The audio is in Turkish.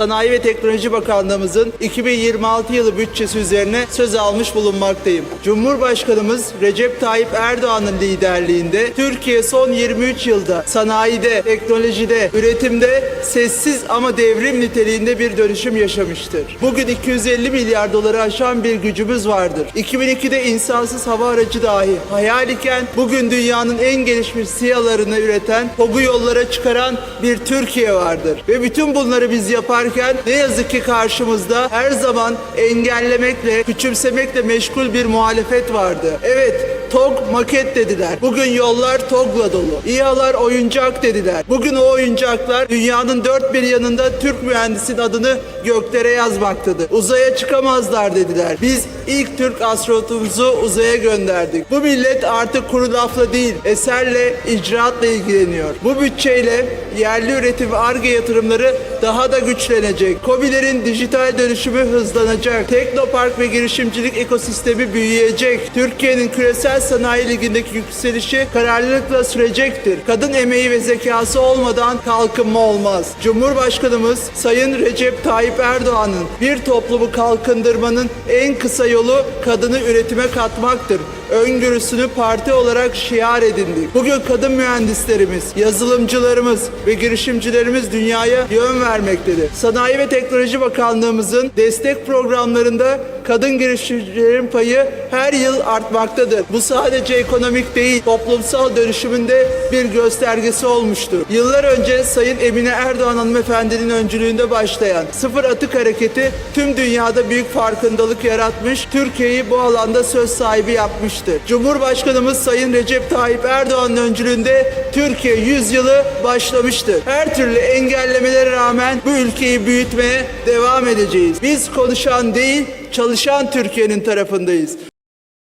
Sanayi ve Teknoloji Bakanlığımızın 2026 yılı bütçesi üzerine söz almış bulunmaktayım. Cumhurbaşkanımız Recep Tayyip Erdoğan'ın liderliğinde Türkiye son 23 yılda sanayide, teknolojide, üretimde sessiz ama devrim niteliğinde bir dönüşüm yaşamıştır. Bugün 250 milyar doları aşan bir gücümüz vardır. 2002'de insansız hava aracı dahi hayal iken bugün dünyanın en gelişmiş sihalarını üreten, TOG'u yollara çıkaran bir Türkiye vardır. Ve bütün bunları biz yaparken ne yazık ki karşımızda her zaman engellemekle, küçümsemekle meşgul bir muhalefet vardı. Evet, TOG maket dediler. Bugün yollar TOG'la dolu. İHA'lar oyuncak dediler. Bugün o oyuncaklar dünyanın dört bir yanında Türk mühendisin adını göklere yazmaktadır. Uzaya çıkamazlar dediler. Biz ilk Türk astronotumuzu uzaya gönderdik. Bu millet artık kuru lafla değil, eserle, icraatla ilgileniyor. Bu bütçeyle yerli üretim ve ARGE yatırımları daha da güçlenecek. KOBİ'lerin dijital dönüşümü hızlanacak. Teknopark ve girişimcilik ekosistemi büyüyecek. Türkiye'nin küresel sanayi ligindeki yükselişi kararlılıkla sürecektir. Kadın emeği ve zekası olmadan kalkınma olmaz. Cumhurbaşkanımız Sayın Recep Tayyip Erdoğan'ın bir toplumu kalkındırmanın en kısa yolu kadını üretime katmaktır öngörüsünü parti olarak şiar edindik. Bugün kadın mühendislerimiz, yazılımcılarımız ve girişimcilerimiz dünyaya yön vermektedir. Sanayi ve Teknoloji Bakanlığımızın destek programlarında kadın girişimcilerin payı her yıl artmaktadır. Bu sadece ekonomik değil, toplumsal dönüşümünde bir göstergesi olmuştur. Yıllar önce Sayın Emine Erdoğan hanımefendinin öncülüğünde başlayan sıfır atık hareketi tüm dünyada büyük farkındalık yaratmış, Türkiye'yi bu alanda söz sahibi yapmıştır. Cumhurbaşkanımız Sayın Recep Tayyip Erdoğan'ın öncülüğünde Türkiye 100 yılı başlamıştır. Her türlü engellemelere rağmen bu ülkeyi büyütmeye devam edeceğiz. Biz konuşan değil, çalışan Türkiye'nin tarafındayız.